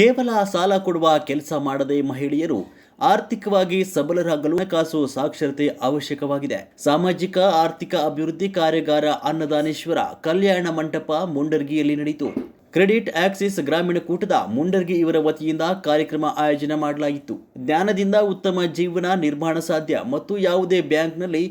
ಕೇವಲ ಸಾಲ ಕೊಡುವ ಕೆಲಸ ಮಾಡದೆ ಮಹಿಳೆಯರು ಆರ್ಥಿಕವಾಗಿ ಸಬಲರಾಗಲು ಹಣಕಾಸು ಸಾಕ್ಷರತೆ ಅವಶ್ಯಕವಾಗಿದೆ. ಸಾಮಾಜಿಕ, ಆರ್ಥಿಕ ಅಭಿವೃದ್ಧಿ ಕಾರ್ಯಾಗಾರ ಅನ್ನದಾನೇಶ್ವರ ಕಲ್ಯಾಣ ಮಂಟಪ ಮುಂಡರ್ಗಿಯಲ್ಲಿ ನಡೆಯಿತು. ಕ್ರೆಡಿಟ್ ಆಕ್ಸಿಸ್ ಗ್ರಾಮೀಣ ಕೂಟದ ಮುಂಡರ್ಗಿ ಇವರ ವತಿಯಿಂದ ಕಾರ್ಯಕ್ರಮ ಆಯೋಜನೆ ಮಾಡಲಾಗಿತ್ತು. ಜ್ಞಾನದಿಂದ ಉತ್ತಮ ಜೀವನ ನಿರ್ಮಾಣ ಸಾಧ್ಯ ಮತ್ತು ಯಾವುದೇ ಬ್ಯಾಂಕ್ನಲ್ಲಿ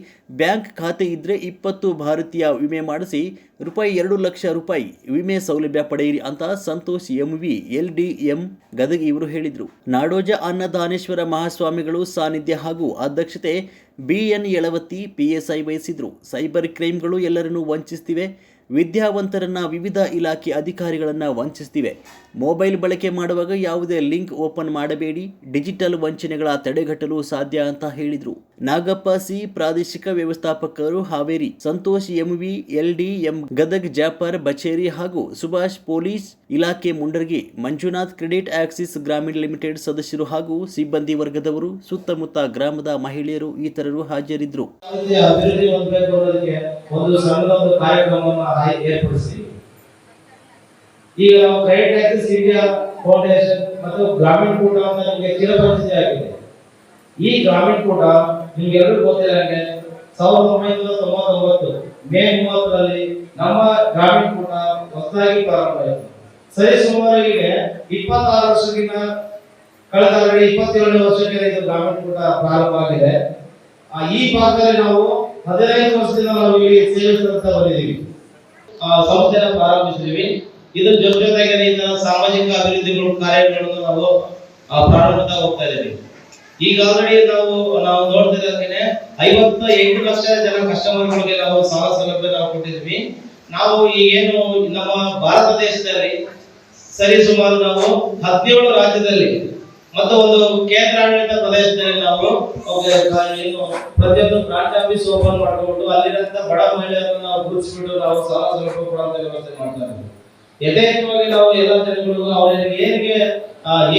ಬ್ಯಾಂಕ್ ಖಾತೆ ಇದ್ದರೆ ಇಪ್ಪತ್ತು ಭಾರತೀಯ ವಿಮೆ ಮಾಡಿಸಿ ರೂಪಾಯಿ ಎರಡು ಲಕ್ಷ ರೂಪಾಯಿ ವಿಮೆ ಸೌಲಭ್ಯ ಪಡೆಯಿರಿ ಅಂತ Santosh M V L D M Gadag ಇವರು ಹೇಳಿದರು. ನಾಡೋಜ ಅನ್ನದಾನೇಶ್ವರ ಮಹಾಸ್ವಾಮಿಗಳು ಸಾನ್ನಿಧ್ಯ ಹಾಗೂ ಅಧ್ಯಕ್ಷತೆ ಬಿಎನ್ ಯಳವತ್ತಿ ಪಿಎಸ್ಐ ವಹಿಸಿದರು. ಸೈಬರ್ ಕ್ರೈಮ್ಗಳು ಎಲ್ಲರನ್ನೂ ವಂಚಿಸ್ತಿವೆ. ವಿದ್ಯಾವಂತರನ್ನ ವಿವಿಧ ಇಲಾಖೆ ಅಧಿಕಾರಿಗಳನ್ನು ವಂಚಿಸ್ತಿವೆ. ಮೊಬೈಲ್ ಬಳಕೆ ಮಾಡುವಾಗ ಯಾವುದೇ ಲಿಂಕ್ ಓಪನ್ ಮಾಡಬೇಡಿ, ಡಿಜಿಟಲ್ ವಂಚನೆಗಳ ತಡೆಗಟ್ಟಲು ಸಾಧ್ಯ ಅಂತ ಹೇಳಿದರು. ನಾಗಪ್ಪ ಸಿ ಪ್ರಾದೇಶಿಕ ವ್ಯವಸ್ಥಾಪಕರು Haveri, Santosh MV LD M Gadag Jafar Bacheri ಹಾಗೂ ಸುಭಾಷ್ ಪೊಲೀಸ್ ಇಲಾಖೆ Mundargi Manjunath credit access Grameen limited ಸದಸ್ಯರು ಹಾಗೂ ಸಿಬ್ಬಂದಿ ವರ್ಗದವರು, ಸುತ್ತಮುತ್ತ ಗ್ರಾಮದ ಮಹಿಳೆಯರು, ಇತರರು ಹಾಜರಿದ್ದರು ಅಭಿವೃದ್ಧಿ ಏರ್ಪಡಿಸಿದೆ ಈಗ ನಾವು ಕ್ರೆಡಿಟ್ ಆಕ್ಸಿಸ್ ಇಂಡಿಯಾ ಫೌಂಡೇಶನ್ ಮತ್ತು ಗ್ರಾಮೀಣ ಕೂಟ ಅಂತ ನಿಮಗೆ ಚಿರಪರಿಚಯ ಆಗಿದೆ. ಈ ಗ್ರಾಮೀಣ ಕೂಟ ನಿಮ್ಗೆಲ್ಲರಿಗೂ ಗೊತ್ತಿರಂಗೆ ಸಾವಿರದ ಒಂಬೈನೂರ ತೊಂಬತ್ತೊಂಬತ್ತು ಮೇ ಮೂವತ್ತರಲ್ಲಿ ನಮ್ಮ ಗ್ರಾಮೀಣ ಕೂಟ ಹೊಸದಾಗಿ ಪ್ರಾರಂಭವಾಯಿತು ಸರಿ ಸುಮಾರಿಗೆ ಇಪ್ಪತ್ತಾರು ವರ್ಷಕ್ಕಿಂತ ಕಳೆದ ಆಲ್ರೆಡಿ ಇಪ್ಪತ್ತೇಳನೇ ವರ್ಷಕ್ಕೆ ಇದು ಗ್ರಾಮೀಣ ಕೂಟ ಪ್ರಾರಂಭವಾಗಿದೆ ಆ, ಈ ಭಾಗದಲ್ಲಿ ನಾವು ಹದಿನೈದು ವರ್ಷದಿಂದ ನಾವು ಇಲ್ಲಿ ಸೇವೆ ಸಲ್ಲಿಸ್ತಾ ಬಂದಿದ್ದೀವಿ. ಆ, ಪ್ರಾರಂಭಿಸಿದೀವಿ. ಇದ್ರ ಜೊತೆ ಜೊತೆಗೆ ಸಾಮಾಜಿಕ ಅಭಿವೃದ್ಧಿಗಳು ಕಾರ್ಯಗಳನ್ನು ನಾವು ಪ್ರಾರಂಭದ ಹೋಗ್ತಾ ಇದ್ದೀವಿ. ಈಗ ಆಲ್ರೆಡಿ ನಾವು ನಾವು ನೋಡ್ತಿರೋದಕ್ಕೆ ಐವತ್ತು ಎಂಟು ಲಕ್ಷ ಜನ ಕಸ್ಟಮರ್ಗಳಿಗೆ ನಾವು ಸಾಲ ಸೌಲಭ್ಯ ನಾವು ಕೊಟ್ಟಿದ್ವಿ ನಾವು ಈಗೇನು ನಮ್ಮ ಭಾರತ ದೇಶದಲ್ಲಿ ಸರಿ ಸುಮಾರು ನಾವು ಹದಿನೇಳು ರಾಜ್ಯದಲ್ಲಿ ಮತ್ತು ಒಂದು ಕೇಂದ್ರಾಡಳಿತ ಪ್ರದೇಶದಲ್ಲಿ ನಾವು ಪ್ರತಿಯೊಂದು ಬ್ರಾಂಚ್ ಆಫೀಸ್ ಓಪನ್ ಮಾಡ್ಕೊಂಡು ಅಲ್ಲಿರಂತ ಬಡ ಮಹಿಳೆಯರನ್ನು ನಾವು ಗುರುತಿಸ್ಬಿಟ್ಟು ನಾವು ಸಾಲ ಸೌಲಭ್ಯ ವ್ಯವಸ್ಥೆ ಮಾಡ್ತಾ ಯಥೇಚ್ಛವಾಗಿ ನಾವು ಎಲ್ಲ ಜನಗಳಿಗೂ ಅವರಿಗೆ ಏನಿಗೆ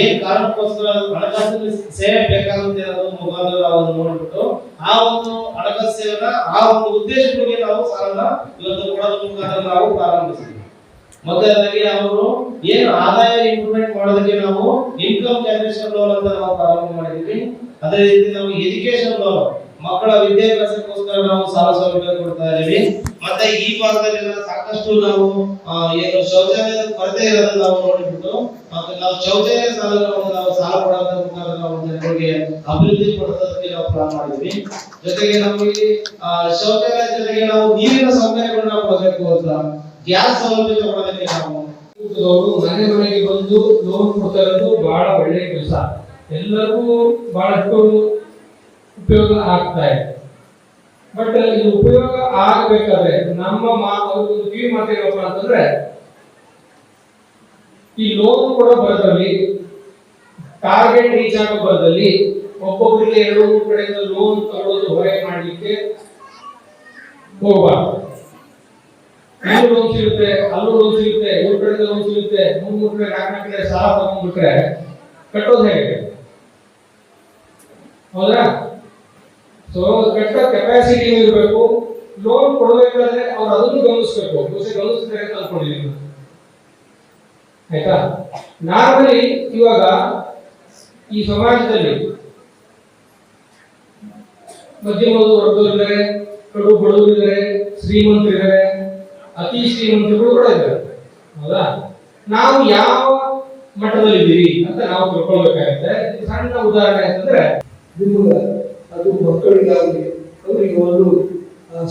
ಏನ್ ಕಾರಣಕ್ಕೋಸ್ಕರ ಹಣಕಾಸಿನ ಸೇವೆ ಬೇಕಾಗುತ್ತೆ ಮುಖಾಂತರ ನೋಡ್ಬಿಟ್ಟು ಆ ಒಂದು ಹಣಕಾಸು ಸೇವೆನ, ಆ ಒಂದು ಉದ್ದೇಶಗಳಿಗೆ ನಾವು ಸಾಲನ ಇವತ್ತು ಕೊಡೋದ್ರ ಮುಖಾಂತರ ನಾವು ಪ್ರಾರಂಭಿಸಿದ್ವಿ. ಮೊದಲನೇದಾಗಿ ಅವರು ಏನು ಆದಾಯ ಇಂಪ್ರೂವ್ಮೆಂಟ್ ಮಾಡೋದಕ್ಕೆ ನಾವು ಇನ್ಕಮ್ ಜನರೇಷನ್ ಲೋನ್ ಅಂತ ನಾವು ಪ್ರಾರಂಭ ಮಾಡಿದ್ವಿ. ಅದೇ ರೀತಿ ನಾವು ಎಜುಕೇಶನ್ ಲೋನ್ ಮಕ್ಕಳ ವಿದ್ಯಾಭ್ಯಾಸಕ್ಕೋಸ್ಕರ ನಾವು ಸಾಲ ಸೌಲಭ್ಯ ಕೊಡ್ತಾ ಇದೀವಿ ಮತ್ತೆ ಈ ಭಾಗದಲ್ಲಿ ಸಾಕಷ್ಟು ನಾವು ಏನು ಶೌಚಾಲಯದ ಕೊರತೆ ಇರೋದನ್ನ ನಾವು ನೋಡಿಬಿಟ್ಟು, ಮತ್ತೆ ನಾವು ಶೌಚಾಲಯ ಸಾಲಗಳನ್ನು ನಾವು ಸಾಲ ಕೊಡೋದ್ರ ಮುಖಾಂತರ ನಾವು ಜನರಿಗೆ ಅಭಿವೃದ್ಧಿ ಪಡಿಸೋದಕ್ಕೆ ನಾವು ಪ್ಲಾನ್ ಮಾಡಿದ್ವಿ ಜೊತೆಗೆ ನಮಗೆ ಶೌಚಾಲಯ ಜೊತೆಗೆ ನಾವು ನೀರಿನ ಸೌಕರ್ಯಗಳನ್ನ ಪ್ರಾಜೆಕ್ಟ್ ಅಂತ. ಗ್ಯಾಸ್ ಸೌಲಭ್ಯ ಕೊಡೋದಕ್ಕೆ ನಾವು ಮನೆ ಮನೆಗೆ ಬಂದು ಲೋನ್ ಕೊಡ್ತಾ ಬಹಳ ಒಳ್ಳೆಯ ಕೆಲಸ. ಎಲ್ಲರಿಗೂ ಬಹಳಷ್ಟು ಉಪಯೋಗ ಆಗ್ತಾ ಇದೆ. ಬಟ್ ಇದು ಉಪಯೋಗ ಆಗ್ಬೇಕಾದ್ರೆ ನಮ್ಮ ಮಾತು ಕಿವಿ ಮಾತೇನಪ್ಪ ಅಂತಂದ್ರೆ, ಈ ಲೋನ್ ಕೂಡ ಬರದಲ್ಲಿ ಟಾರ್ಗೆಟ್ ರೀಚ್ ಆಗೋ ಬರದಲ್ಲಿ ಒಬ್ಬೊಬ್ಬರಿಗೆ ಎರಡು ಕಡೆಯಿಂದ ಲೋನ್ ತಗೊಳ್ಳೋದು ಹೊರಗೆ ಮಾಡ್ಲಿಕ್ಕೆ ಹೋಗಬಾರ್ದು. ಇಲ್ಲೂ ಲೋನ್ ಸಿಗುತ್ತೆ ಅಲ್ಲೂ ಲೋನ್ ಸಿಗುತ್ತೆ ಇವ್ರ ಕಡೆ ಲೋನ್ ಸಿಗುತ್ತೆ ಮೂರ್ ಮೂರ್ ಕಡೆ ನಾಲ್ಕು ಕಡೆ ಸಾಲ ತಗೊಂಡ್ಬಿಟ್ರೆ ಕಟ್ಟೋದು ಹೇಗೆ? ಹೌದಾ? ಸೊ ಕಟ್ಟೋ ಕೆಪಾಸಿಟಿ ಇರಬೇಕು ಲೋನ್ ಕೊಡಬೇಕಾದ್ರೆ ಅವ್ರು ಅದನ್ನು ಗಮನಿಸ್ಬೇಕು. ಬಹುಶಃ ಗಮನಿಸ್ತಾರೆ ಅಂತ ಅನ್ಕೊಂಡಿದ್ದೀನಿ. ಆಯ್ತಾ? ನಾರ್ಮಲಿ ಇವಾಗ ಈ ಸಮಾಜದಲ್ಲಿ ಮಧ್ಯಮ ವರ್ಗದವರಿದ್ದಾರೆ ಕಡು ಬಡವರಿದ್ದಾರೆ ಶ್ರೀಮಂತರಿದ್ದಾರೆ ಅತಿ ಶ್ರೀಮಂತರು ಕೂಡ ಇದ್ದಾರೆ ಹೌದಾ? ನಾವು ಯಾವ ಮಟ್ಟದಲ್ಲಿದ್ದೀವಿ ಅಂತ ನಾವು ತಿಳ್ಕೊಳ್ಬೇಕಾಗುತ್ತೆ. ಸಣ್ಣ ಉದಾಹರಣೆ ಅಂತಂದ್ರೆ ನಿಮ್ಗೆ ಅದು ಮಕ್ಕಳಿಗಾಗಲಿ, ಅವರಿಗೆ ಒಂದು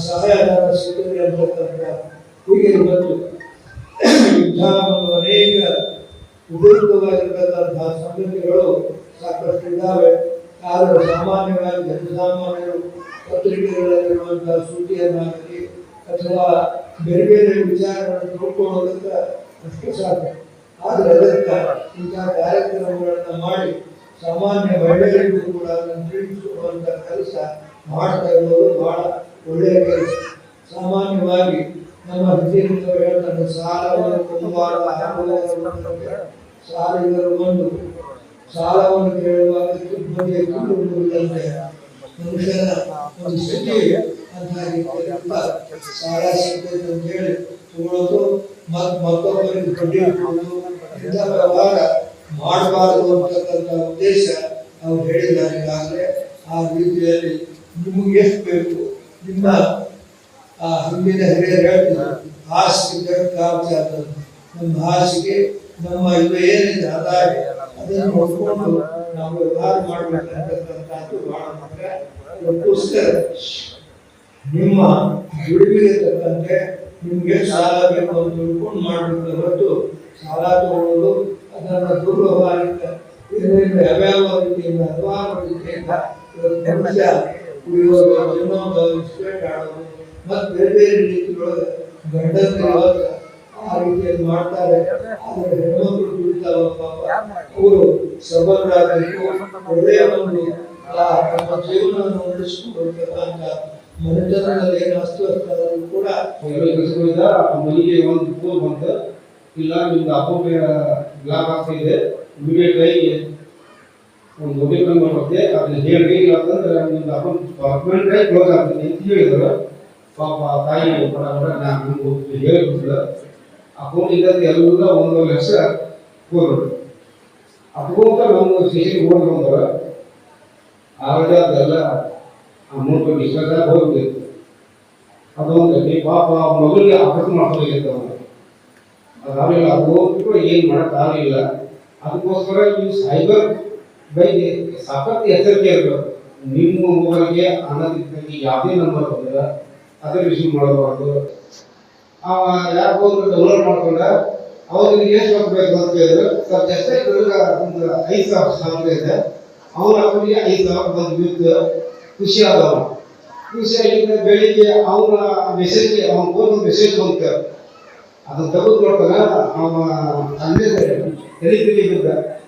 ಸಹಾಯ ಸಿಗಲಿ ಅಂತಕ್ಕಂಥ ಹೀಗೆ ಇವತ್ತು ಅನೇಕ ಉಪಯುಕ್ತವಾಗಿರ್ತಕ್ಕಂತಹ ಸಂಗತಿಗಳು ಸಾಕಷ್ಟು ಇದ್ದಾವೆ. ಆದರೆ ಸಾಮಾನ್ಯವಾಗಿ ಜನಸಾಮಾನ್ಯರು ಪತ್ರಿಕೆಗಳಲ್ಲಿರುವಂತಹ ಸುದ್ದಿಯನ್ನಾಗಲಿ ಅಥವಾ ಬೇರೆ ಬೇರೆ ವಿಚಾರಗಳನ್ನು ತಿಳ್ಕೊಳ್ಳೋದಕ್ಕೆ ಅಷ್ಟು ಸಾಧ್ಯ. ಆದರೆ ಅದಕ್ಕೆ ಇಂತಹ ಕಾರ್ಯಕ್ರಮಗಳನ್ನು ಮಾಡಿ ಸಾಮಾನ್ಯ ಮಹಿಳೆಯರಿಗೂ ಕೂಡ ಅದನ್ನು ತಿಳಿಸುವಂತ ಕೆಲಸ ಮಾಡ್ತಾ ಇರೋದು ಬಹಳ ಒಳ್ಳೆಯ ಕೆಲಸ. ಸಾಮಾನ್ಯವಾಗಿ ನಮ್ಮ ಹಿರಿಯರು ಹೇಳ್ತಾರೆ, ಸಾಲವನ್ನು ತುಂಬಾರ ಸಾಲಿಗರು ಬಂದು ಸಾಲವನ್ನು ಕೇಳುವಾಗ ಮನುಷ್ಯನ ಒಂದು ಸ್ಥಿತಿ ಸಾಲ ಸಿಗ್ತೈತೆ ಅಂತ ಹೇಳಿ ತಗೊಳ್ಳೋದು ಮತ್ ಮತ್ತೊಬ್ಬರಿಗೆ ಬಡ್ಡಿ ಕೊಡೋದು ಇಂಥ ವ್ಯವಹಾರ ಅಂತಕ್ಕಂಥ ಉದ್ದೇಶ ಅವ್ರು ಹೇಳಿದ್ದಾರೆ ಆ ರೀತಿಯಲ್ಲಿ ನಿಮಗೆ ಎಷ್ಟು ಬೇಕು ನಿಮ್ಮ ಆ ಹಿಂದಿನ ಹಿರಿಯರು ಹೇಳ್ತಿದ್ರು ಹಾಸಿಗೆ ಕಾಚಾದ ನಮ್ಮ ಹಾಸಿಗೆ ನಮ್ಮ ಇವು ಏನಿದೆ ಆದಾಯ ಅದನ್ನು ನೋಡ್ಕೊಂಡು ನಾವು ವ್ಯವಹಾರ ಮಾಡಬೇಕಂತಕ್ಕಂಥದ್ದು ಬಹಳ ಮುಖ್ಯ ನಿಮ್ಮ ದುಡಿಮೆಗೆ ತಕ್ಕಂತೆ ನಿಮಗೆ ಸಾಲ ಬೇಕು ಅಂತ ತಿಳ್ಕೊಂಡು ಮಾಡಬೇಕು ಹೊರತು ಸಾಲ ತಗೊಳ್ಳೋದು ಅದನ್ನ ದುರ್ವ್ಯವಹಾರಕ್ಕೆ ಇದರಿಂದ ಯಾವ್ಯಾವ ರೀತಿಯಿಂದ ಹಲವಾರು ರೀತಿಯಿಂದ ಮನುಷ್ಯ ಕುಡಿಯೋದು ಇನ್ನೊಂದು ಆಡೋದು ಮತ್ತು ಬೇರೆ ಬೇರೆ ರೀತಿಯೊಳಗೆ ಗಂಡಂದ್ರೆ ಇವತ್ತು ಆ ರೀತಿಯಲ್ಲಿ ಮಾಡ್ತಾರೆ. ಆದರೆ ಹೆಣ್ಮಕ್ಳು ದುಡಿತಾವ ಪಾಪ ಅವರು ಸಬಲರಾಗಬೇಕು. ಒಳ್ಳೆಯ ಒಂದು ತಮ್ಮ ಜೀವನವನ್ನು ಅಸ್ತವ್ಯಸ್ತ ಆದರೂ ಕೂಡ ಕೆಲಸಗಳಿಂದ ಮನೆಗೆ ಒಂದು ಫೋನ್ ಬಂತು. ಇಲ್ಲ, ನಿಮ್ದು ಅಕೌಂಟ್ ಲಾಭ ಆಗ್ತಾ ಇದೆ. ಇಮಿಡಿಯೇಟ್ ಆಗಿ ಒಂದು ಅದನ್ನ ಹೇಳಿ ಇಲ್ಲ ಅಂತಂದ್ರೆ ಕ್ಲೋಸ್ ಆಗ್ತದೆ ಪಾಪ ತಾಯಿ ಬಡ ಬಡ ನಾನು ಹೇಳಿಬಿಟ್ಟಿಲ್ಲ ಅಕೌಂಟ್ ಇದ್ದದ್ದು ಎಲ್ಲ ಒಂದು ಲಕ್ಷ ಹೋದ್ರು ಅಕೌಂಟ್ ನಮ್ಮ ಸ್ಟೇಷನ್ಗೆ ಹೋಗಿ ಬಂದ್ರೆ ಆಗ ಅದೆಲ್ಲ ಅಮೌಂಟ್ ಡಿಸ್ಕಸ್ ಹೋಗ್ಬೇಕು ಅದೊಂದು ಪಾಪ ಮಗುವಿಗೆ ಮಾಡ್ಕೊಂಡಿರ್ತಾವ ಅದಾಗಲಿಲ್ಲ ಅದು ಕೂಡ ಏನು ಮಾಡೋಕ್ಕಾಗಲಿಲ್ಲ ಅದಕ್ಕೋಸ್ಕರ ನೀವು ಸೈಬರ್ ಬಗ್ಗೆ ಸಾಕಷ್ಟು ಎಚ್ಚರಿಕೆ ಇರಬೇಕು. ನಿಮ್ಮ ಮೊಬೈಲ್ಗೆ ಅನ್ನೋದಕ್ಕೆ ಯಾವುದೇ ನಂಬರ್ ಬಂದಿಲ್ಲ. ಅದರ ರಿಸೀವ್ ಮಾಡಬಾರ್ದು. ಆ ಯಾಕೋ ಡೌನ್ಲೋಡ್ ಮಾಡ್ಕೊಂಡ ಅವ್ರಿಗೆ ಎಷ್ಟು ಹಾಕ್ಬೇಕು ಅಂತ ಕೇಳಿದ್ರು. ಸರ್ ಜಸ್ಟ್ ಒಂದು ಐದು ಸಾವಿರ ಸಾವಿರ ಇದೆ. ಅವ್ರ ಅಕೌಂಟಿಗೆ ಐದು ಸಾವಿರ ಬಂದು ಬಿದ್ದು ಖುಷಿ ಆದವ ಖುಷಿಯಾಗಿದ್ದ ಬೆಳಿಗ್ಗೆ ಅವನ ಮೆಸೇಜ್ ಅವನ ಫೋನ್ ಮೆಸೇಜ್ ಬಂತ. ಅದನ್ನು ತೆಗೆದುಕೊಳ್ತಾನ ಅವನ ತಂದೆ ತಲೆ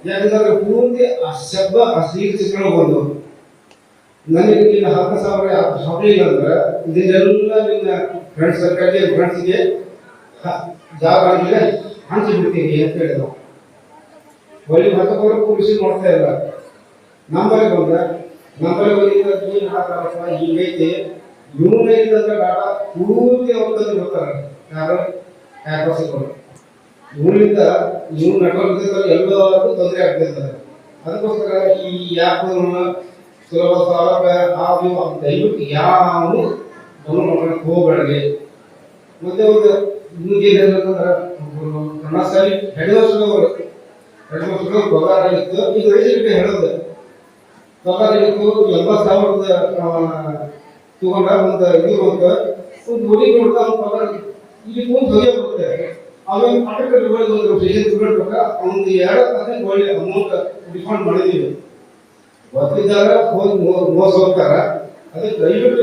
ಯಾಕಂದ್ರೆ ಪೂರ್ತಿ ಆ ಶಬ್ದ, ಆ ಸೀಟ್ ಚಿತ್ರಗಳು ಬಂದು. ನನಗೆ ನಿನ್ನ ಹತ್ತು ಸಾವಿರ ಹಾಕಲಿಲ್ಲ ಅಂದ್ರೆ ಇದನ್ನೆಲ್ಲ ನಿನ್ನ ಫ್ರೆಂಡ್ಸ್ ಸರ್ಕಲ್ಗೆ ಫ್ರೆಂಡ್ಸ್ಗೆ ಜಾಗ ಆಗಿದೆ ಹಂಚಿ ಬಿಡ್ತೀನಿ ಅಂತ ಹೇಳಿದ ಒಳ್ಳೆ ಮತ್ತೊಬ್ಬರು ಕೃಷಿ ನೋಡ್ತಾ ಇಲ್ಲ. ನಂಬರ್ ಬಂದ. ನಂಬರ್ ಬಂದಿದ್ದ ಏನು ಹಾಕಪ್ಪ ಹಿಂಗೈತಿ ಇವನೈತೆ ಅಂತ ಡಾಟಾ ಪೂರ್ತಿ ಅವ್ರ ಹೋಗ್ತಾರೆ. ಯಾರು? ಹ್ಯಾಕರ್ಸ್ಗಳು ಇವನಿಂದ ಇವ್ನ ನೆಟ್ವರ್ಕ್ ಎಲ್ಲರಿಗೂ ತೊಂದರೆ ಆಗ್ತಿರ್ತಾರೆ ಅದಕ್ಕೋಸ್ಕರ ಈ ಆ್ಯಪ್ ಸುಲಭ, ಸೌಲಭ್ಯ ನಾವು ದಯವಿಟ್ಟು ಯಾವನು ಡೌನ್ಲೋಡ್ ಮಾಡ್ಕೊಂಡು ಹೋಗಬೇಡಿ. ಮತ್ತೆ ಒಂದು ನಿಮ್ಗೆ ಏನಂತಂದ್ರೆ ಕನ್ನಡಸಾಲಿ ಹೆಡ್ ವರ್ಷದವರು ಹೆಡ್ ವರ್ಷದವರು ಪಗಾರ ಇತ್ತು. ಈಗ ರೈತರಿಗೆ ಹೇಳೋದು ಇತ್ತು ಎಂಬತ್ತು ಸಾವಿರದ ತಗೊಂಡ ಒಂದು ಇದು ಅಂತ. ಒಂದು ಹುಡುಗಿ ನೋಡ್ತಾ ಇಲ್ಲಿ ಮುಂದೆ ಹೊಗೆ ಬರುತ್ತೆ. ಆಮೇಲೆ ಒಂದು ಸ್ಟೇಷನ್ ಬಿಡ್ಬೇಕ ಒಂದು ಅಮೌಂಟ್ ಡಿಫಂಡ್ ಮಾಡಿದೀವಿ. ಬರ್ತಿದ್ದಾರೆ, ಹೋಗಿ ಮೋಸ ಹೋಗ್ತಾರ. ಅದಕ್ಕೆ ದಯವಿಟ್ಟು